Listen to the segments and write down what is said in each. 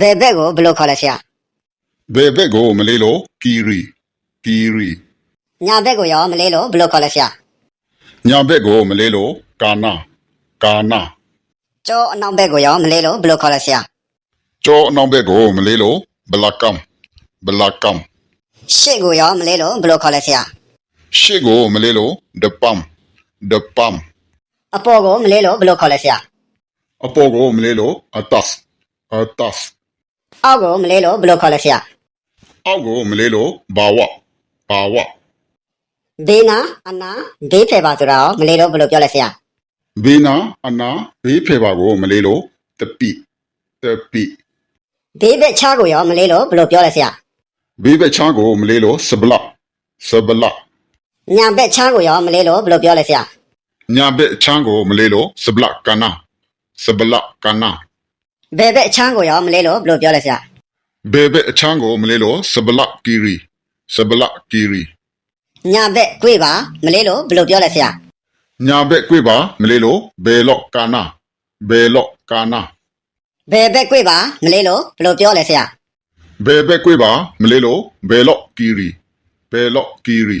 ဘယ်ဘက်ကိုဘယ်လိုခေါ်လဲဆရာဘယ်ဘက်ကိုမလေးလို့ကီရီကီရီညာဘက်ကိုရောမလေးလို့ဘယ်လိုခေါ်လဲဆရာညာဘက်ကိုမလေးလို့ကာနာကာနာကျောအနောက်ဘက်ကိုရောမလေးလို့ဘယ်လိုခေါ်လဲဆရာကျောအနောက်ဘက်ကိုမလေးလို့ဘလကမ်ဘလကမ်ရှေ့ကိုရောမလေးလို့ဘယ်လိုခေါ်လဲဆရာရှေ့ကိုမလေးလို့ဒပမ်ဒပမ်အပေါ်ကိုမလေးလို့ဘယ်လိုခေါ်လဲဆရာအပေါ်ကိုမလေးလို့အတတ်အတတ် အောက်ကိုမလေးလို့ဘယ်လိုခေါ်လဲဆရာအောက်ကိုမလေးလို့ဘာဝဘာဝဘေးနာအနာဘေးဖယ်ပါဆိုတာရောမလေးလို့ဘယ်လိုပြောလဲဆရာဘေးနာအနာဘေးဖေပါကိုမလေးလို့တပိတပိဘေးဘက်ချားကိုရောမလေးလို့ဘယ်လိုပြောလဲဆရာဘေးဘက်ချောင်းကိုမလေးလို့စဗလစဗလညာဘက်ချားကိုရောမလေးလို့ဘယ်လိုပြောလဲဆရာညာဘက်ချောင်းကိုမလေးလို့စဗလကနာစဗလကနာ ဘယ်ဘက်ချမ်းကိုရောမလေးလို့ဘယ်လိုပြောလဲဆရာဘေဘက်အချမ်းကိုမလေးလို့စဗလကီရီစဗလကီရီညာဘက်ကိုပါမလေးလို့ဘယ်လိုပြောလဲဆရာညာဘက်ကွေ့ပါမလေးလို့ဘေလော့ကာနာဘေလော့ကာနာဘယ်ဘက်ကိုပါမလေးလို့ဘယ်လိုပြောလဲဆရာဘေဘက်ကွေ့ပါမလေးလို့ဘေလော့ကီရီဘေလော့ကီရီ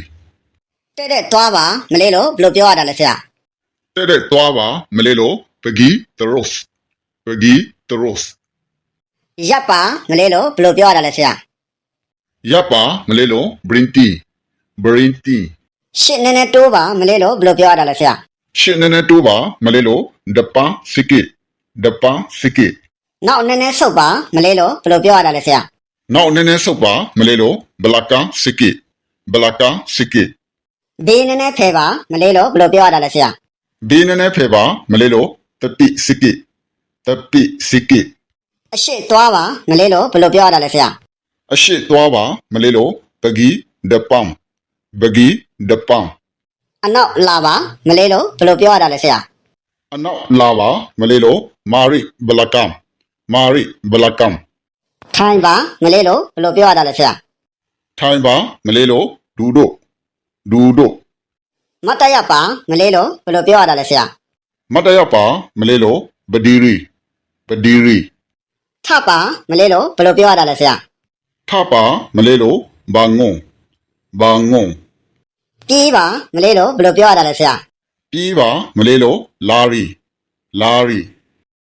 တဲ့တဲ့သွားပါမလေးလို့ဘယ်လိုပြောရတာလဲဆရာတဲ့တဲ့သွားပါမလေးလို့ပဂီတရော့စ် ပဂီတရော့စ်ရပ်ပါမလေးလို့ဘယ်လိုပြောရတာလဲဆရာရပ်ပါမလေးလို့ဘရင်တီဘရင်တီရှစ်နည်းနည်းတိုးပါမလေးလို့ဘယ်လိုပြောရတာလဲဆရာရှင်းနေနေတူပါမလေး တာလဲဆရာနောက်နည်းနည်းဆုပ်ပါမလေးလို့ဘလကန်စကီဘလကန်စကီဘေးနည်းနည်းဖယ်ပါမလေးလို့ဘယ်လိုပြောရတာလဲဆရာဘေးနည်းနည်းဖေပါမလေးလို့တပိစကီတပိစကီအရှိသွားပါမလေးလို့ဘယ်လိုပြောရတာလဲဆရာအရှိသွားပါမလေးလို့ပဂီဒပမ်ပဂီဒပမ်အနောက်လာပါမလေးလို့ဘယ်လိုပြောရတာလဲဆရာအနောက်လာပါမလေးလို့မာရီဘလကန်မာရီဘလကန်ထိုင်ပါမလေးလို့ဘယ်လိုပြောရတာလဲဆရာထိုင်ပါမလေးလို့ဒူဒိုဒူဒိုမတ်တရပါမလေးလို့ဘယ်လိုပြောရတာလဲဆရာမတ်တရပါမလေးလို့ပဒီရီ ပဒီရီထပါမလေးလို့ဘယ်လိုပြောရတာလဲဆရာထပါမလေးလို့ဘာငုံဘာငုံပြေးပါမလေးလို့ဘယ်လိုပြောရတာလဲဆရာပြီးပါမလေးလို့လာရီလာရီ